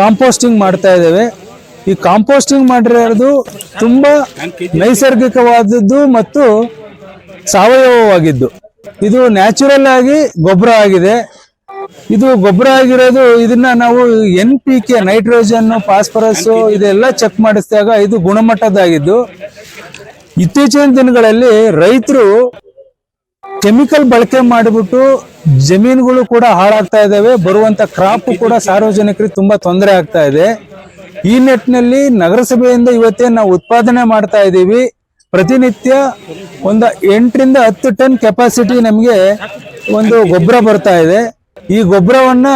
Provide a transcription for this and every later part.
Composting ಮಾಡ್ತಾ ಇದ್ದೇವೆ. ಈ ಕಾಂಪೋಸ್ಟಿಂಗ್ ಮಾಡಿರೋದು ತುಂಬ ನೈಸರ್ಗಿಕವಾದದ್ದು ಮತ್ತು ಸಾವಯವವಾಗಿದ್ದು. ಇದು ನ್ಯಾಚುರಲ್ ಆಗಿ ಗೊಬ್ಬರ ಆಗಿದೆ. ಇದು ಗೊಬ್ಬರ ಆಗಿರೋದು ಇದನ್ನ ನಾವು N P K nitrogen phosphorus ಇದೆಲ್ಲ ಚೆಕ್ ಮಾಡಿಸಿದಾಗ ಇದು ಗುಣಮಟ್ಟದಾಗಿದ್ದು ಇತ್ತೀಚಿನ ದಿನಗಳಲ್ಲಿ ರೈತರು ಕೆಮಿಕಲ್ ಬಳಕೆ ಮಾಡಿಬಿಟ್ಟು ಜಮೀನುಗಳು ಕೂಡ ಹಾಳಾಗ್ತಾ ಇದ್ದಾವೆ. ಬರುವಂತ ಕ್ರಾಪ್ ಕೂಡ ಸಾರ್ವಜನಿಕರಿಗೆ ತುಂಬಾ ತೊಂದರೆ ಆಗ್ತಾ ಇದೆ. ಈ ನಿಟ್ಟಿನಲ್ಲಿ ನಗರಸಭೆಯಿಂದ ಇವತ್ತೇ ನಾವು ಉತ್ಪಾದನೆ ಮಾಡ್ತಾ ಇದ್ದೀವಿ. ಪ್ರತಿನಿತ್ಯ ಒಂದು ಎಂಟರಿಂದ ಹತ್ತು ಟನ್ ಕೆಪಾಸಿಟಿ ನಮಗೆ ಒಂದು ಗೊಬ್ಬರ ಬರ್ತಾ ಇದೆ. ಈ ಗೊಬ್ಬರವನ್ನ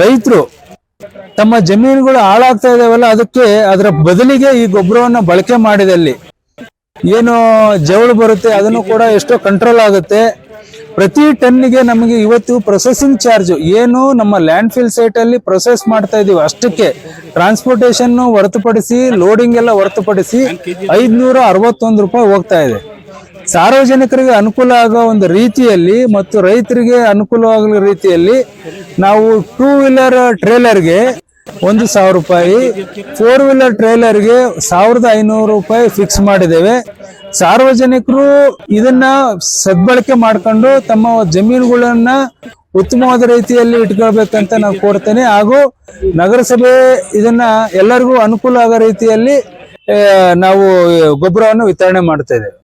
ರೈತರು ತಮ್ಮ ಜಮೀನುಗಳು ಹಾಳಾಗ್ತಾ ಇದಾವಲ್ಲ ಅದಕ್ಕೆ ಅದರ ಬದಲಿಗೆ ಈ ಗೊಬ್ಬರವನ್ನ ಬಳಕೆ ಮಾಡಿದಲ್ಲಿ ಏನು ಜವಳು ಬರುತ್ತೆ, ಅದನ್ನು ಕೂಡ ಎಷ್ಟೋ ಕಂಟ್ರೋಲ್ ಆಗುತ್ತೆ. ಪ್ರತಿ ಟನ್ನಿಗೆ ನಮಗೆ ಇವತ್ತು ಪ್ರೊಸೆಸಿಂಗ್ ಚಾರ್ಜ್ ಏನು ನಮ್ಮ ಲ್ಯಾಂಡ್ ಫಿಲ್ ಸೈಟ್ ಅಲ್ಲಿ ಪ್ರೊಸೆಸ್ ಮಾಡ್ತಾ ಇದೀವಿ ಅಷ್ಟಕ್ಕೆ ಟ್ರಾನ್ಸ್ಪೋರ್ಟೇಷನ್ ಹೊರತುಪಡಿಸಿ ಲೋಡಿಂಗ್ ಎಲ್ಲ ಹೊರತುಪಡಿಸಿ ಐದ್ನೂರ ಅರವತ್ತೊಂದು ರೂಪಾಯಿ ಹೋಗ್ತಾ ಇದೆ. ಸಾರ್ವಜನಿಕರಿಗೆ ಅನುಕೂಲ ಆಗೋ ಒಂದು ರೀತಿಯಲ್ಲಿ ಮತ್ತು ರೈತರಿಗೆ ಅನುಕೂಲ ಆಗೋ ರೀತಿಯಲ್ಲಿ ನಾವು ಟೂ ವೀಲರ್ ಟ್ರೇಲರ್ಗೆ ಒಂದು ಸಾವಿರ ರೂಪಾಯಿ. ಫೋರ್ ವೀಲರ್ ಟ್ರೇಲರ್ಗೆ ಸಾವಿರದ ಐನೂರು ರೂಪಾಯಿ ಫಿಕ್ಸ್ ಮಾಡಿದ್ದೇವೆ. ಸಾರ್ವಜನಿಕರು ಇದನ್ನ ಸದ್ಬಳಕೆ ಮಾಡ್ಕೊಂಡು ತಮ್ಮ ಜಮೀನುಗಳನ್ನ ಉತ್ತಮವಾದ ರೀತಿಯಲ್ಲಿ ಇಟ್ಕೊಳ್ಬೇಕಂತ ನಾವು ಕೋರ್ತೇನೆ. ಹಾಗೂ ನಗರಸಭೆ ಇದನ್ನ ಎಲ್ಲರಿಗೂ ಅನುಕೂಲ ಆಗೋ ರೀತಿಯಲ್ಲಿ ನಾವು ಗೊಬ್ಬರವನ್ನು ವಿತರಣೆ ಮಾಡ್ತಾ